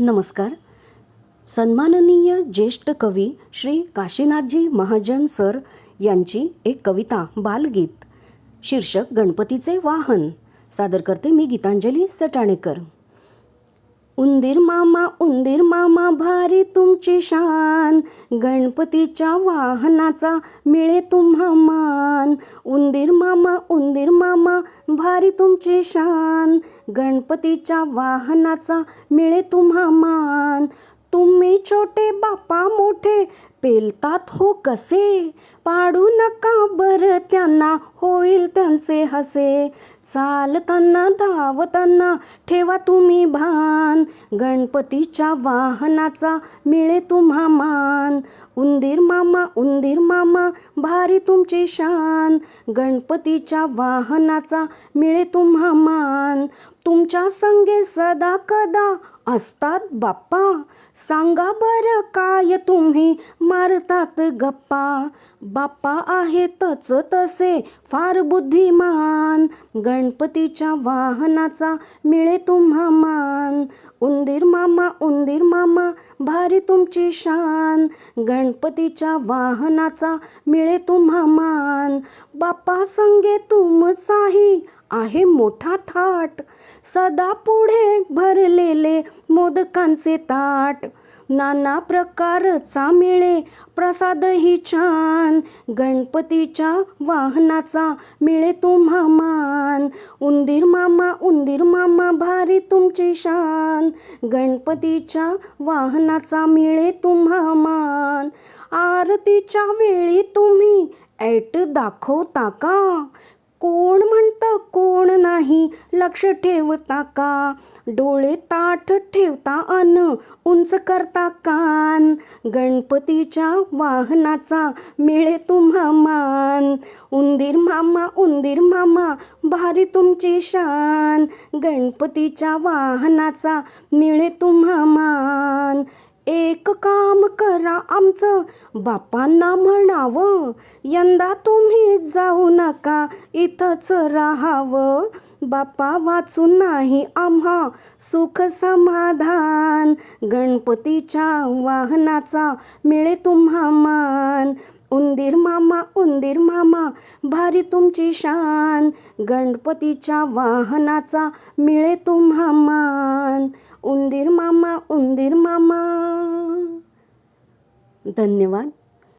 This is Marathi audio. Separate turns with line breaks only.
नमस्कार. सन्माननीय ज्येष्ठ कवी श्री काशीनाथजी महाजन सर यांची एक कविता बालगीत. शीर्षक गणपतीचे वाहन. सादर करते मी गीतांजली सटाणेकर. उंदीर मामा उंदीर मामा भारी तुमची शान. गणपतीच्या वाहनाचा मिळे तुम्हा मान. उंदीर मामा उंदीर मामा भारी तुमची शान. गणपतीच्या वाहनाचा मिळे तुम्हा मान. तुम्ही छोटे बापा मोठे पेलतात हो कसे? पाडू नका बरं त्यांना होईल त्यांचे हसे. चालताना धावताना ठेवा तुम्ही भान. गणपतीच्या वाहनाचा मिळे तुम्हा मान. उंदीर मामा उंदीर मामा भारी तुमची शान. गणपतीच्या वाहनाचा मिळे तुम्हा मान. तुमच्या संगे सदा कदा असतात बाप्पा. सांगा बरं काय तुम्ही मारतात गप्पा. बाप्पा आहेतच तसे फार बुद्धिमान. गणपतीच्या वाहनाचा मिळे तुम्हा मान. उंदीर मामा उंदीर मामा भारी तुमची शान. गणपतीच्या वाहनाचा मिळे तुम्हा मान. बाप्पा संगे तुमचाही आहे मोठा थाट. सदा पुढे भरलेले मोदकांचे ताट. नाना प्रकारचा मिळे प्रसादही छान. गणपतीच्या वाहनाचा मिळे तुम्हा मान. उंदीर मामा उंदीर मामा भारी तुमची शान. गणपतीच्या वाहनाचा मिळे तुम्हा मान. आरतीच्या वेळी तुम्ही ऐट दाखवता का? कोण म्हणतं कोण नाही? लक्ष ठेवता का? डोळे ताठ ठेवता अन उंच करता कान. गणपतीच्या वाहनाचा मिळे तुम्हा मान. उंदीर मामा उंदीर मामा भारी तुमची शान. गणपतीच्या वाहनाचा मिळे तुम्हा मान. एक काम करा आमचं. बापांना म्हणावं यंदा तुम्ही जाऊ नका इथंच राहावं. बाप्पा वाचून नाही आम्हा सुख समाधान. गणपतीच्या वाहनाचा मिळे तुम्हा मान. उंदीर मामा उंदीर मामा भारी तुमची शान. गणपतीच्या वाहनाचा मिळे तुम्हा मान. उंदीर मामा उंदीर मामा. धन्यवाद.